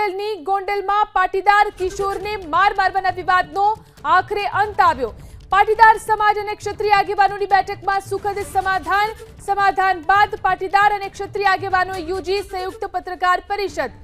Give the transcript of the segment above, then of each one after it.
ગોંડલની ગોંડલમાં પાટીદાર કિશોરને માર મારવાના વિવાદનો આખરે અંત આવ્યો. પાટીદાર સમાજ અને ક્ષત્રિય આગેવાનોની બેઠકમાં સુખદ સમાધાન સમાધાન બાદ પાટીદાર અને ક્ષત્રિય આગેવાનો યોજી સંયુક્ત પત્રકાર પરિષદ.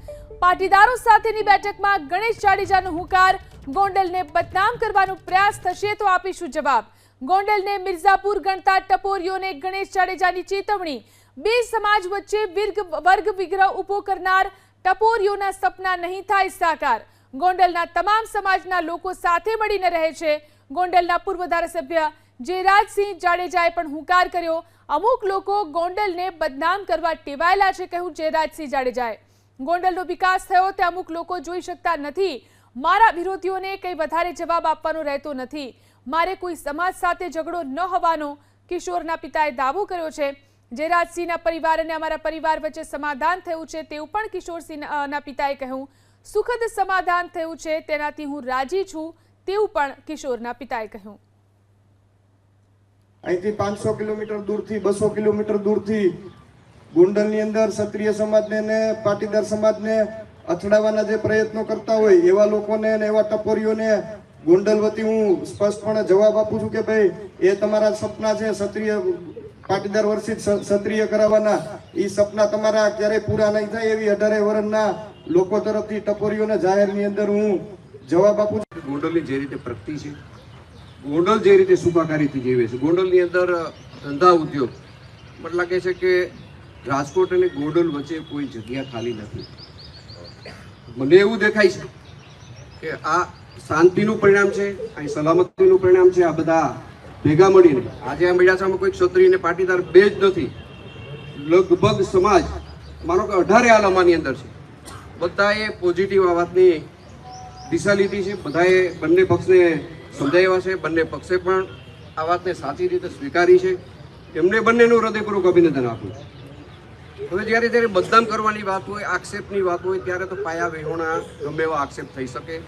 પાટીદારો સાથેની બેઠકમાં ગણેશ જાડેજાનો હુંકાર, ગોંડલને બદનામ કરવાનો પ્રયાસ થશે તો આપીશું જવાબ. ગોંડલને મિર્ઝાપુર ગણતા ટપોરીઓને ગણેશ જાડેજાની ચેતવણી. બે સમાજ વચ્ચે વિર્ગ, વર્ગ, વિગ્રહ ઊભો કરનાર ટપોરીઓના સપના નહીં થાય સાકાર. ગોંડલના તમામ સમાજના લોકો સાથે મળીને રહે છે. ગોંડલના પૂર્વ ધારાસભ્ય જયરાજસિંહ જાડેજાએ પણ હુંકાર કર્યો. અમુક લોકો ગોંડલને બદનામ કરવા ટેવાયેલા છે કહ્યું જયરાજસિંહ જાડેજાએ. ગોંડલનો વિકાસ થયો તે અમુક લોકો જોઈ શકતા નથી. મારા વિરોધીઓને કંઈ વધારે જવાબ આપવાનો રહેતો નથી. મારે કોઈ સમાજ સાથે ઝઘડો ન હોવાનો કિશોરના પિતાએ દાવો કર્યો છે. જયરાજસિંહના પરિવાર અને અમારા પરિવાર વચ્ચે સમાધાન થયું છે તેવું પણ કિશોરસિંહના પિતાએ કહ્યું. સુખદ સમાધાન થયું છે, તેનાથી હું રાજી છું તેવું પણ કિશોરના પિતાએ કહ્યું. અહીંથી પાંચસો કિલોમીટર દૂરથી, બસો કિલોમીટર દૂરથી ગોંડલની અંદર ક્ષત્રિય સમાજને ને પાટીદાર સમાજને અથડાવવાના જે પ્રયત્નો કરતા હોય એવા લોકોને અને એવા ટપોરીઓને ગોંડલ વતી હું સ્પષ્ટપણે જવાબ આપું છું કે ભાઈ, એ તમારા સપના છે, ક્ષત્રિય પાટીદાર વર્ષિત ક્ષત્રિય કરાવવાના એ સપના તમારા ક્યારેય પૂરા નહીં થાય એવી અઢારે વર્ષના લોકો તરફથી ટપોરીઓને જાહેરની અંદર હું જવાબ આપું છું. ગોંડલની જે રીતે પ્રગતિ છે, ગોંડલ જે રીતે સુખાકારીથી જીવે છે, ગોંડલની અંદર ધંધા ઉદ્યોગ, મને લાગે છે કે રાજકોટ અને ગોંડલ વચ્ચે કોઈ જગ્યા ખાલી નથી. મને એવું દેખાય છે કે આ શાંતિનું પરિણામ છે, અહીં સલામતીનું પરિણામ છે, આ બધા ભેગા મળીને. આજે આ મેળાસામાં કોઈ ક્ષત્રિય અને પાટીદાર બે જ નથી. લગભગ સમાજ માનો કે અઢારે આલામાની અંદર છે. બધાએ પોઝિટિવ આ વાતની દિશા લીધી છે. બધાએ બંને પક્ષને સમજાવ્યા છે. બંને પક્ષે પણ આ વાતને સાચી રીતે સ્વીકારી છે. એમને બંનેનું હૃદયપૂર્વક અભિનંદન આપું હવે જ્યારે જ્યારે બદનામ કરવાની વાત હોય આક્ષેપની વાત હોય ત્યારે તો પાયા વિહોણા ગમે એવા આક્ષેપ થઈ શકે.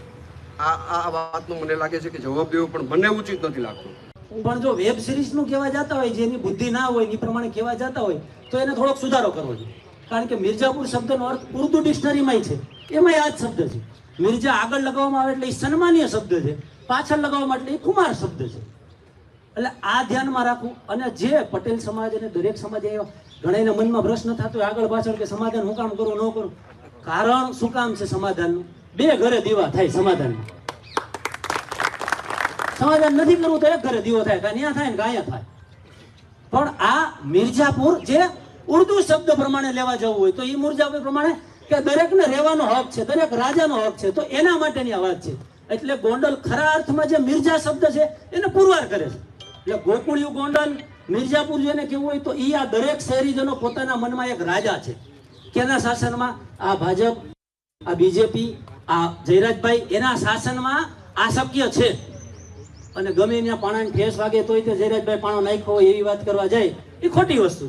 આ આ વાતનો મને લાગે છે કે જવાબ દેવો પણ મને ઉચિત નથી લાગતો. પણ જો વેબ સિરીઝનું કહેવા જતા હોય જેની બુદ્ધિ ના હોય એ પ્રમાણે કહેવા જતા હોય, તો એને થોડોક સુધારો કરવો જોઈએ. કારણ કે મિર્જાપુર શબ્દનો અર્થ ઉર્દુ ડિક્શનરીમાં છે. એમાં આ જ શબ્દ છે. મિર્જા આગળ લગાવવામાં આવે એટલે એ સન્માનીય શબ્દ છે. પાછળ લગાવવામાં એટલે એ કુમાર શબ્દ છે. એટલે આ ધ્યાનમાં રાખવું. અને જે પટેલ સમાજ અને દરેક સમાજ એવા ઘણાના મનમાં પ્રશ્ન થતો હોય, આગળ પાછળ કે સમાધાન હું કામ કરું, ન કરું? કારણ શું કામ છે સમાધાનનું? બે ઘરે દીવા થાય સમાધાનમાં. સમાધાન નથી કરવું તો એક ઘરે દીવો થાય કાં ત્યાં થાય ને કાંઈ થાય. પણ આ મિર્જાપુર જે ઉર્દુ શબ્દ પ્રમાણે લેવા જવું હોય, તો એ મિર્જાપુર પ્રમાણે કે દરેકને રહેવાનો હક છે, દરેક રાજાનો હક છે, તો એના માટેની આ વાત છે. એટલે ગોંડલ ખરા અર્થમાં જે મિર્જા શબ્દ છે, એને પુરવાર કરે છે. એટલે ગોકુળિયું ગોંડલ મિર્જાપુર જેને કેવું હોય, તો એ આ દરેક શહેરીજનો પોતાના મનમાં એક રાજા છે. કેના શાસનમાં? આ ભાજપ, આ બીજેપી, આ જયરાજભાઈ, એના શાસનમાં આ શક્ય છે. અને ગમે ત્યાં પાણાને ઠેસ વાગે તોય તે જયરાજભાઈ પાણો નાખ્યો હોય એવી વાત કરવા જાય, એ ખોટી વસ્તુ.